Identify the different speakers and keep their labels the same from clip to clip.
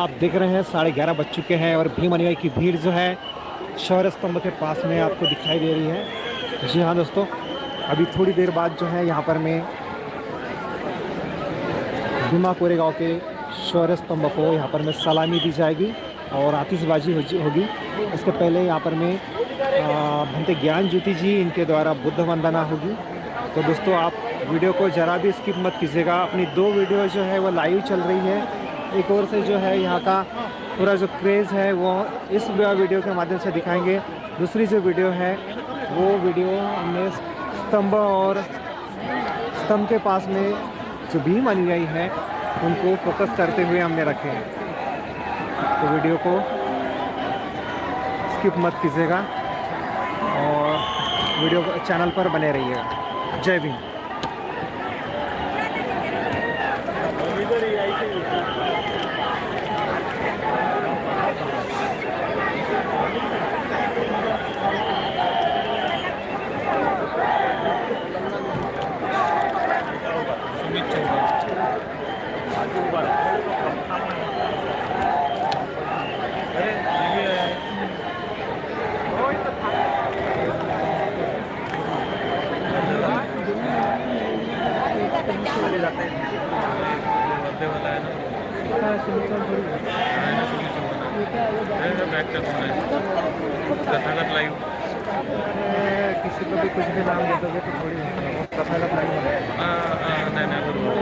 Speaker 1: आप देख रहे हैं, साढ़े ग्यारह बज चुके हैं और भीम अनुयायी की भीड़ जो है शौर्य स्तंभ के पास में आपको दिखाई दे रही है। जी हाँ दोस्तों, अभी थोड़ी देर बाद जो है यहाँ पर मैं भीमा कोरेगांव के शौर्य स्तंभ को यहाँ पर मैं सलामी दी जाएगी और आतिशबाजी होगी। उसके पहले यहाँ पर मैं भंते ज्ञान ज्योति जी, इनके द्वारा बुद्ध वंदना होगी। तो दोस्तों, आप वीडियो को ज़रा भी स्किप मत कीजिएगा। अपनी दो वीडियो जो है, वो लाइव चल रही है। एक और से जो है यहाँ का पूरा जो क्रेज़ है, वो इस वीडियो के माध्यम से दिखाएँगे। दूसरी जो वीडियो है, वो वीडियो हमने स्तंभ और स्तंभ के पास में जो भीम अनुयायी है, उनको फोकस करते हुए हमने रखे हैं। तो वीडियो को स्किप मत कीजिएगा और वीडियो चैनल पर बने रहिएगा। जय भीम। नहीं होगा
Speaker 2: नाही नाही बरोबर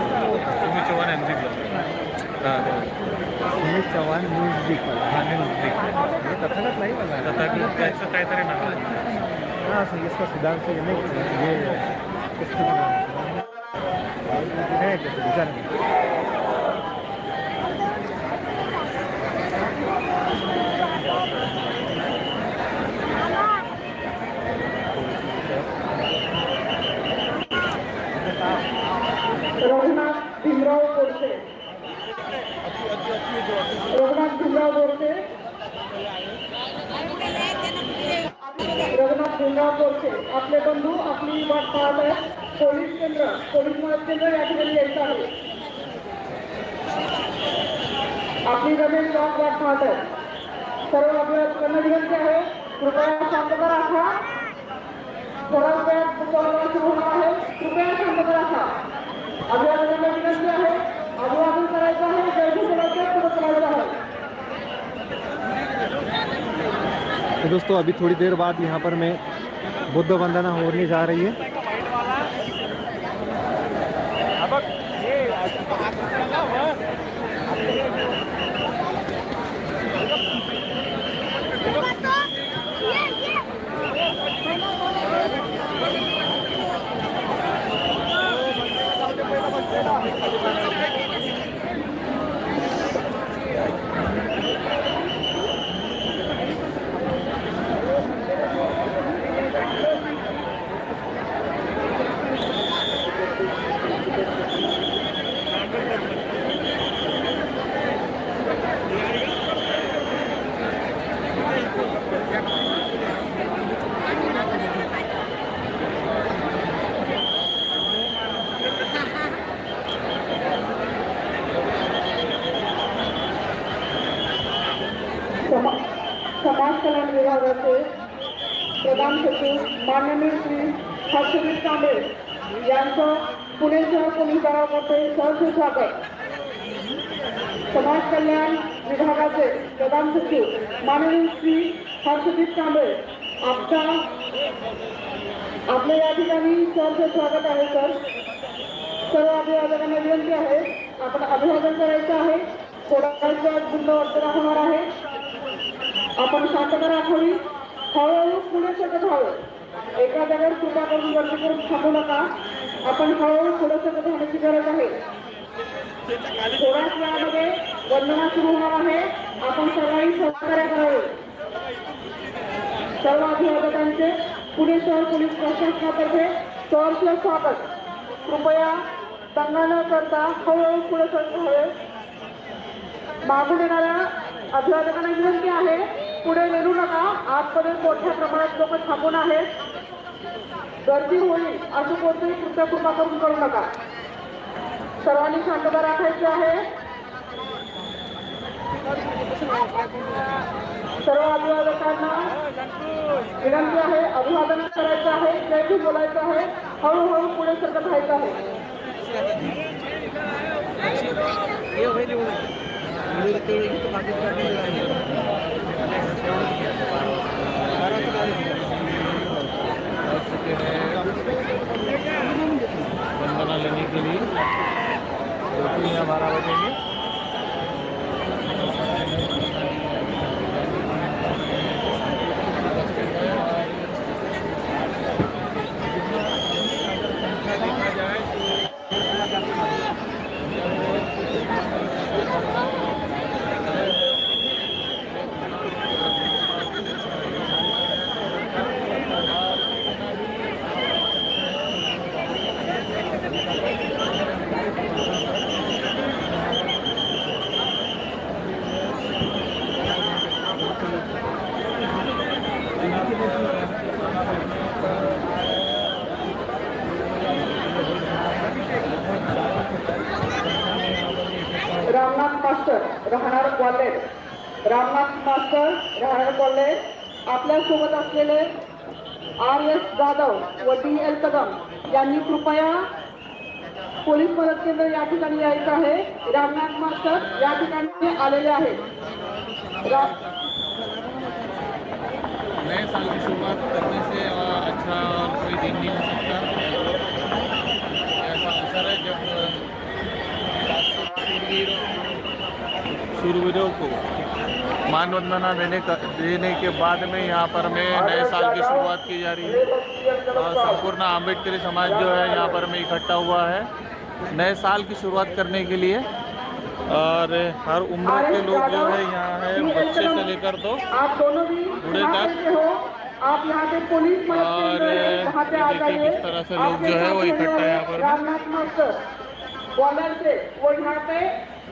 Speaker 2: सुमित चौहान एम नाही
Speaker 1: सुमित चव्हाण न्यूज डिकल
Speaker 2: हां न्यूज देख
Speaker 1: हे नाही बघा
Speaker 2: कथागत त्याचं काहीतरी नाव आहे
Speaker 1: हाँ सर इसका सिद्धांत से नहीं ये विचार नहीं।
Speaker 3: रघुनाथ भीमराव बोरसे रघुनाथ भीमराव बोरसे रघुनाथ बोलते. आपले बंधू आपली वाट पाहत आहेत. पोलीस केंद्र पोलीस मदत केंद्र या ठिकाणी यायचं आहे. आपली जमीन वाट वाट पाहत आहेत. सर्व आपल्या विनंती आहे कृपया शांतता राखा थोडा वेळ सुरू होणार आहे. कृपया शांतता राखा आपल्या विनंती आहे अभिवादन करायचं आहे जय भीमरावच्या पुढे करायचं आहे
Speaker 1: तो दोस्तों अभी थोड़ी देर बाद यहाँ पर मैं बुद्ध वंदना होने जा रही है।
Speaker 3: पोलीस सहर्ष स्वागत समाज कल्याण विभागाचे प्रधान सचिव माननीय श्री हर्षदीप कांबळे आपच्या आपल्या या ठिकाणी सहर्ष स्वागत आहे सर. सर्व अभिवादकांना विनंती आहे आपण अभिवादन करायचं आहे. थोडा गुंड बंद वर्तन होणार आहे. आपण शांतता राखावी हळूहळू पुढे शकत हवं एका जागेवर कृपा करून गर्दी करून थांबू नका. आपण हळूहळू पुढे सरकत गरज आहे. थोड्याच वेळामध्ये वंदना सुरू होणार आहे. आपण सर्वांनी सहकार्य करावे. सर्व अभिवादकांचे पुणे शहर पोलीस प्रशासनातर्फे सहर्ष स्वागत. कृपया दंगा न करता हळूहळू पुढे सरकत हवे मागून येणाऱ्या अभिवादकांना विनंती आहे पुढे नेलू नका. आजपर्यंत मोठ्या प्रमाणात लोक थांबून आहेत. गर्दी होईल असं कोणतंही कृत्य कृपा करून करू नका. सर्वांनी शांतता राखायची आहे. सर्व अभिवादकांना विनंती आहे अभिवादन करायचं आहे जयही बोलायचं आहे हळूहळू पुढे सरकत राहायचं आहे.
Speaker 2: लेने के लिए। बिल्कुल यहाँ बारह बजेंगे
Speaker 3: Ramnath master college Ramnath master राहणार कॉलेज आपल्यासोबत असलेले आर एस जाधव व डी एल कदम यांनी कृपया पोलीस मदत केंद्र या ठिकाणी यायचं आहे. रामनाथ मास्टर या ठिकाणी आलेले आहेत.
Speaker 2: नए साल की शुरुआत करने से अच्छा कोई दिन नहीं हो शूरवीरों को मान वंदना देने का देने के बाद में यहाँ पर में नए साल की शुरुआत की जा रही है। और संपूर्ण आम्बेडकरी समाज जो है यहाँ पर में इकट्ठा हुआ है। नए साल की शुरुआत करने के लिए और हर उम्र के लोग जो है यहाँ है बच्चे से लेकर तो बूढ़े तक।
Speaker 3: आप यहाँ पे पुलिस
Speaker 2: और
Speaker 3: है,
Speaker 2: देखिए किस तरह से लोग जो है वो इकट्ठा यहाँ पर।
Speaker 3: से वो यहाँ पे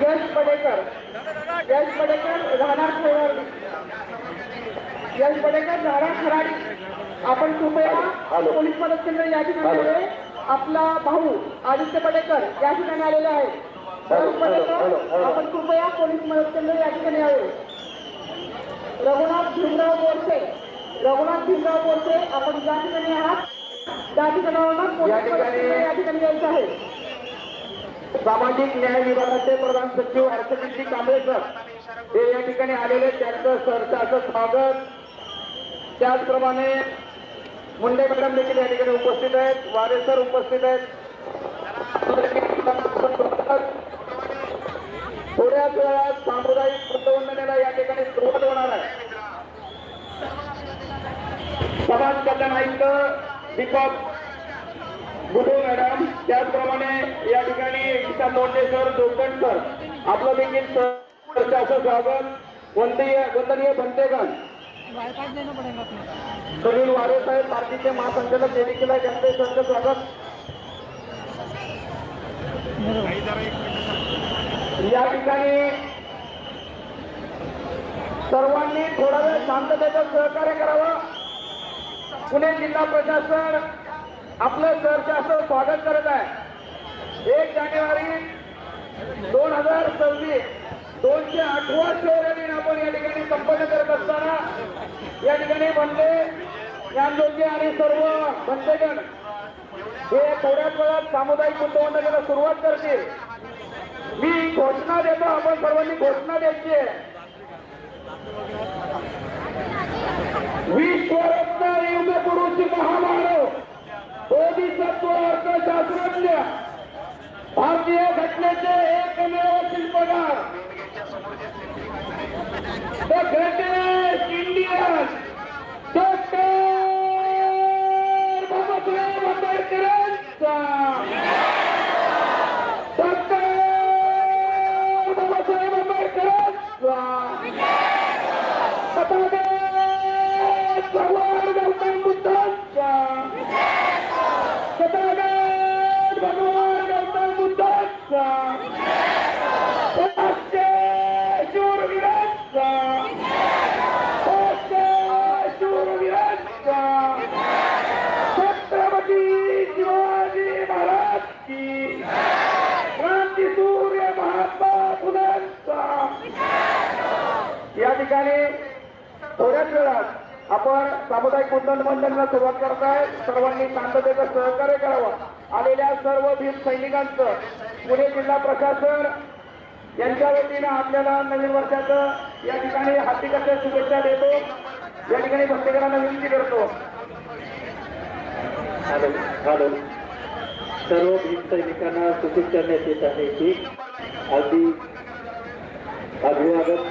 Speaker 3: यश पडेकर यश पडेकर राहणार खराडी यश पडेकर राहणार खराडी आपण कृपया पोलीस मदत केंद्र या ठिकाणी आपला भाऊ आदित्य पडेकर या ठिकाणी आलेले आहेत पडेकर आपण कृपया पोलीस मदत केंद्र या ठिकाणी आले रघुनाथ भीमराव बोरसे रघुनाथ भीमराव बोरसे आपण ज्या ठिकाणी आहात त्या ठिकाणावरून पोलीस मदत केंद्र या ठिकाणी यायचं आहे.
Speaker 4: सामाजिक न्याय विभागाचे प्रधान सचिव हर्षदीपजी कांबळे सर हे या ठिकाणी आलेले त्यांचं सरचं असं स्वागत. त्याचप्रमाणे मुंडे मॅडम देखील या ठिकाणी उपस्थित आहेत. वारे सर उपस्थित आहेत. थोड्याच वेळात सामुदायिक वृद्धवंदनेला या ठिकाणी सुरुवात होणार आहे. समाज कल्याण आयुक्त दीपक गुरु मॅडम त्याचप्रमाणे या ठिकाणी गीता मोंडे सर जोगण सर आपलं देखील सर
Speaker 5: स्वागत. वंदनीय वंदनीय बनतेगण सुनील वारे साहेब पार्टीचे महासंचालक देखील आहे त्यांचे संत स्वागत. या ठिकाणी सर्वांनी थोडा वेळ शांततेचं सहकार्य करावं. पुणे जिल्हा प्रशासन आपलं सहर्ष स्वागत करत आहे. एक जानेवारी दोन हजार सव्वीस दोनशे आठवा शहर आपण या ठिकाणी संपन्न करत असताना या ठिकाणी बंदे ज्ञानज्योती आणि सर्व बंदगण हे थोड्याच वेळात सामुदायिक गुंतवणुकीला सुरुवात करतील. मी घोषणा देतो आपण सर्वांनी घोषणा द्यायची आहे. विश्वरत्न युग पुरुष महामानव. बोधिसत्व अर्थशास्त्रज्ञ भारतीय घटनेचे एकमेव शिल्पकार. The greatest Indian doctor Babasaheb आंबेडकरांचा डॉक्टर बाबासाहेब आंबेडकरांचा भगवान गौतम बुद्धांचा सदागत भगवान गौतम बुद्धांचा राष्ट्रीय शूरवीरांचा राष्ट्रीय शूरवीरांचा छत्रपती शिवाजी महाराज की क्रांती सूर्य महात्मा फुलांचा या ठिकाणी थोड्याच वेळात आपण सामुदायिक उड्डयन मंडळाला सुरुवात करताय सर्वांनी शांततेचं सहकार्य करावं. आलेल्या सर्व भीम सैनिकांचं पुणे जिल्हा प्रशासन यांच्या वतीनं आपल्याला नवीन वर्षाचं या ठिकाणी हार्दिकाच्या शुभेच्छा देतो. या ठिकाणी भक्तेकरांना विनंती करतो.
Speaker 6: हॅलो सर्व भीम सैनिकांना सूचित करण्यात येत आहे की अगदी अभिवादन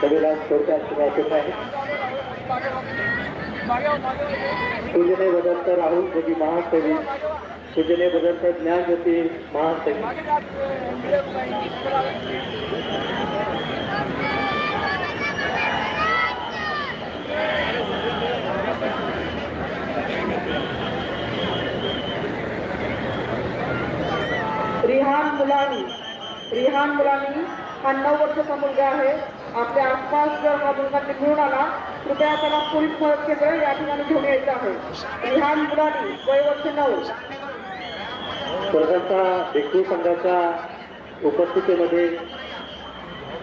Speaker 6: सगळ्याला थोडक्यात वाचत आहे. पूजने बदलत राहुल कधी महासेवी पूजने बदलत ज्ञानज्योती महासेवी।
Speaker 3: रिहान मुलानी रिहान मुलानी, हा नऊ वर्षाचा मुलगा आहे. आपल्या आसपास जर हा मुलगा निघून आला कृपया त्याला पोलीस मदत केंद्र या ठिकाणी घेऊन यायचं आहे. ह्या मुलांनी वय वर्ष नऊ.
Speaker 6: स्पर्धांचा भिक्खू संघाच्या उपस्थितीमध्ये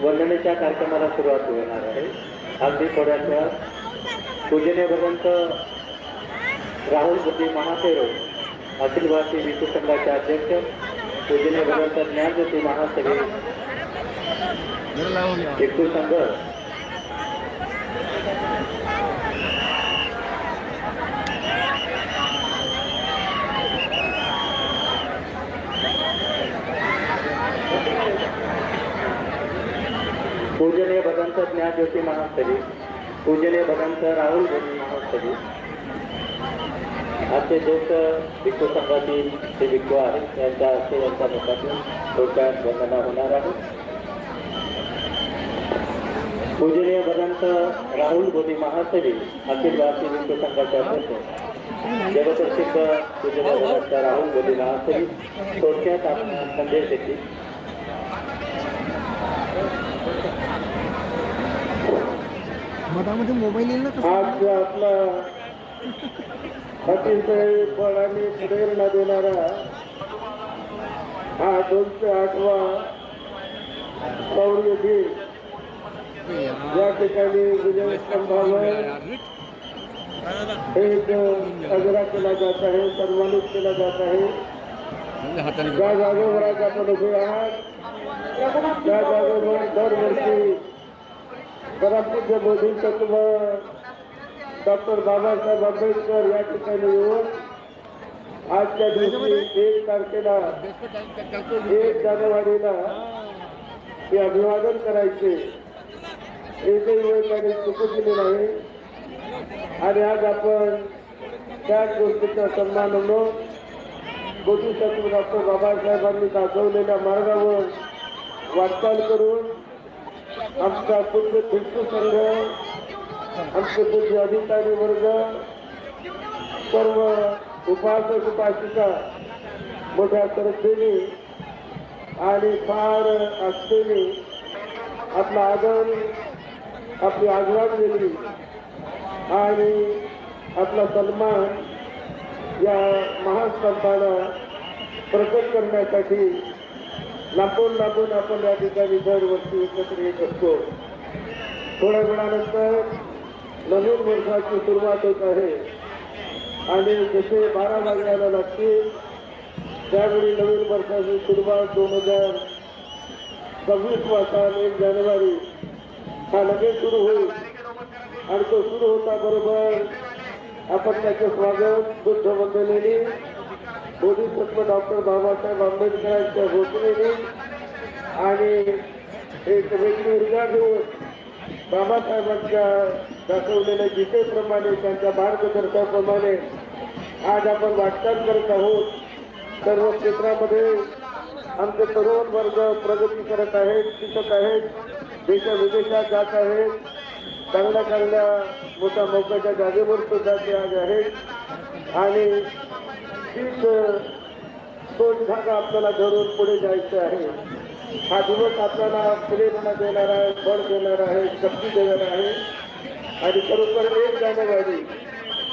Speaker 6: वंदनेच्या कार्यक्रमाला सुरुवात होणार आहे. अगदी थोड्याच वेळात पूजनीय भगवंत राहुल बुद्धी महासेरो अखिल भारतीय विश्व संघाचे अध्यक्ष पूजनीय भगवंत ज्ञानज्योती महासभे भिक्खू संघ पूजनीय भगवंत ज्ञानज्योती महासभे पूजनीय भगवंत राहुल बुद्धी महासभे आजचे ज्येष्ठ भिक्खू संघातील जे भिक्खू आहेत त्यांच्या हस्ते यांच्या मुखातून थोडक्यात वंदना होणार आहे पूजनीय भगवंत राहुल बोधी महासवी अखिल भारतीय भिक्खू संघाचे अध्यक्ष जगप्रसिद्ध पूजनीय भगवंत राहुल बोधी महासवी थोडक्यात संदेश देतील.
Speaker 1: मधामध्ये मोबाईल येईल ना
Speaker 5: आज आपला अतिशय बळाने प्रेरणा देणारा हा दोनशे आठवा दिन या ठिकाणी विजय स्तंभावर एक साजरा केला जात आहे सन्मानित केला जात आहे ज्या जागेवर आज आपण उभे आहात त्या जागेवर दरवर्षी परमपूज्य बोधिसत्व डॉक्टर बाबासाहेब आंबेडकर या ठिकाणी येऊन आजच्या दिवशी एक तारखेला एक जानेवारीला हे अभिवादन करायचे एकही वेळ त्यांनी चुकू दिली नाही. आणि आज आपण त्याच गोष्टीचा सन्मान म्हणून बोधिसत्व डॉक्टर बाबासाहेबांनी दाखवलेल्या मार्गावर वाटचाल करून
Speaker 4: आमचा पूर्ण भिक्षू संघ आमचे पूज्य अधिकारी वर्ग सर्व उपासक उपासिका मोठ्या श्रद्धेने आणि फार असलेली आपला आदर आपली आदरांजली आणि आपला सन्मान या महान स्तंभाला प्रकट करण्यासाठी लांबून लांबून आपण या ठिकाणी दरवर्षी एकत्र येत असतो. थोड्या वेळानंतर नवीन वर्षाची सुरुवात होत आहे. आणि जसे बारा वाजण्याला लागतील त्यावेळी नवीन वर्षाची सुरुवात दोन हजार सव्वीस वाजता एक जानेवारी हा लगेच सुरू होईल. आणि तो सुरू होता बरोबर आपण त्याचे स्वागत बुद्ध वंदनेने बोधिसत्व डॉक्टर बाबासाहेब आंबेडकरांच्या घोषणेने आणि एक वेगळी ऊर्जा घेऊन बाबासाहेबांच्या दाखवलेल्या गीतेप्रमाणे त्यांच्या मार्गदर्शनाप्रमाणे आज आपण वाटचाल करत आहोत. सर्व क्षेत्रामध्ये आमचे तरुण वर्ग प्रगती करत आहेत शिकत आहेत. देशा विदेशात जात आहेत चांगल्या चांगल्या मोठ्या मोक्याच्या जागेवर सुद्धा ते आज आहेत. आणि तीच दोन धागा आपल्याला धरून पुढे जायचं आहे. हा दिवस आपल्याला प्रेरणा देणार आहे बळ देणार आहे शक्ती देणार आहे. आणि खरोखर एक जानेवारी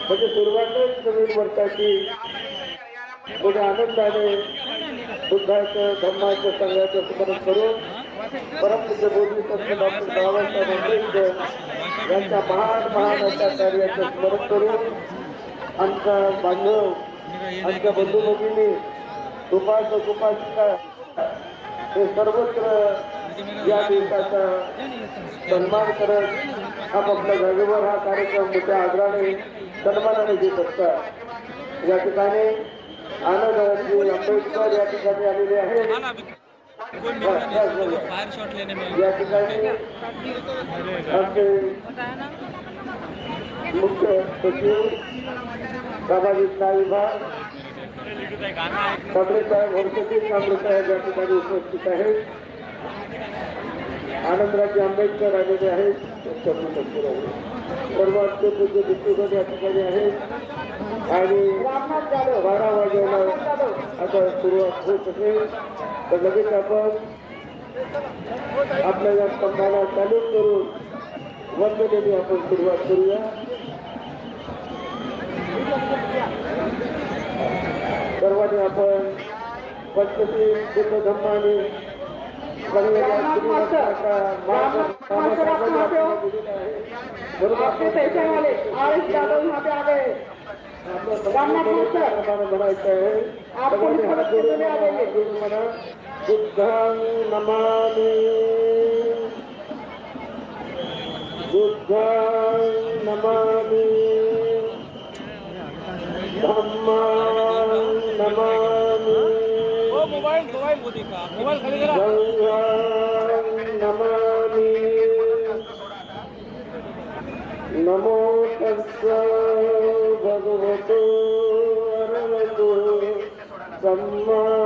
Speaker 4: म्हणजे सुरुवातच नवीन वर्षाची. पुढे आनंदाने बुद्धाचं धर्माचं संघाचं स्मरण करून परमपूज्य बोधिसत्व डॉक्टर बाबासाहेब आंबेडकर यांच्या महान महान अशा कार्याचं स्मरण करून आमचा बांधव आमच्या बंधू भगिनी उपासक उपासिका हे सर्वत्र या दिवसाचा सन्मान करत आपापल्या जागेवर हा कार्यक्रम मोठ्या आदराने सन्मानाने घेत असतात. या ठिकाणी आनंद आंबेडकर या ठिकाणी आलेले आहेत.
Speaker 2: फायर शॉट लेने में
Speaker 4: मुख्य सचिव सामाजिक न्याय विभाग साहेब हरसचिव कांबळे साहेब या ठिकाणी उपस्थित आहेत. आनंदराजे आंबेडकर आलेले आहेत. सर्व आमचे पूज्य भिक्षुगण या ठिकाणी आहेत. आणि बारा वाजेला आता सुरुवात होत असेल तर लगेच आपण आपल्या या स्तंभाला चालू करून वंदनेने आपण सुरुवात करूया. सर्वांनी आपण पंचशील बुद्ध धम्माने
Speaker 3: आपके के
Speaker 4: बुद्धं नमामि। बुद्धं नमामि। धम्मां नमामि।
Speaker 2: मोबाइल मोबाइल वो देखा मोबाइल खाली करा.
Speaker 4: नमामि। नमो तस्य भगवतो अरहतो सम्मा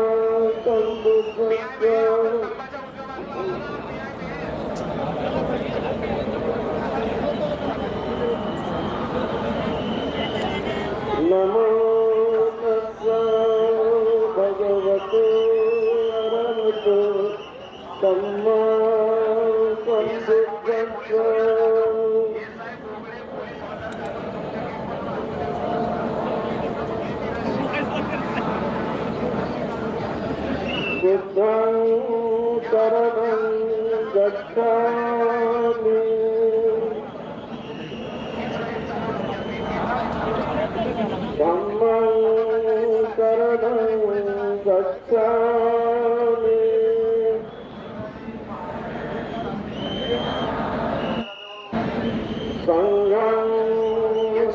Speaker 4: सङ्घं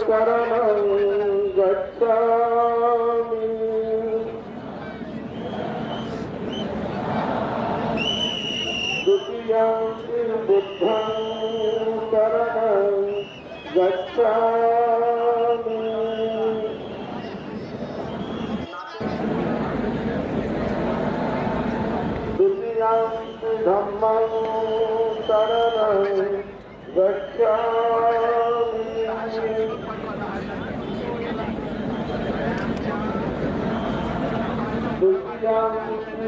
Speaker 4: शरणं गच्छामि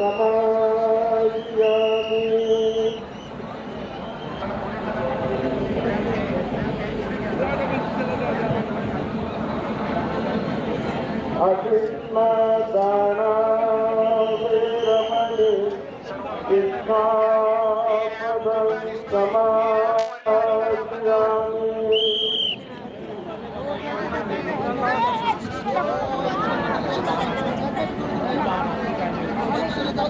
Speaker 4: Bye-bye.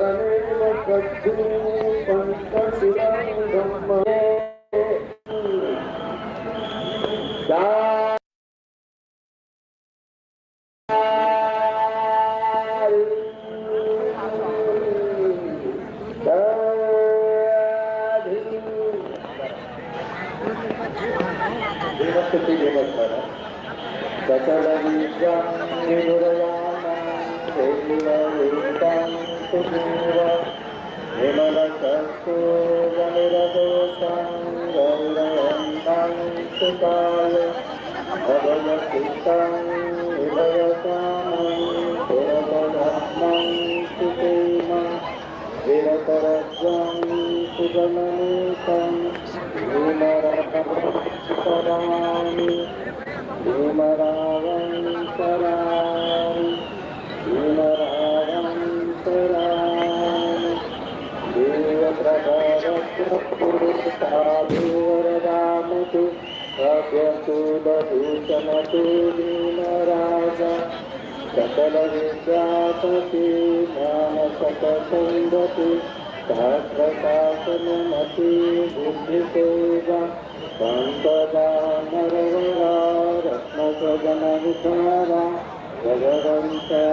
Speaker 4: Hare Krishna, Hare Krishna, विरतरज्ञं सुगमनेकं भीमरावं भीमरावं करामि भीमरावं करामि देवप्रभावरदामतु भव्यतु दभूषणतु भीमराजा सकलविद्यापति ज्ञानसकसङ्गति सहस्रशासनमति बुद्धिसेवा सम्पदा नरवरा रत्नसदनविचारा भगवन्तः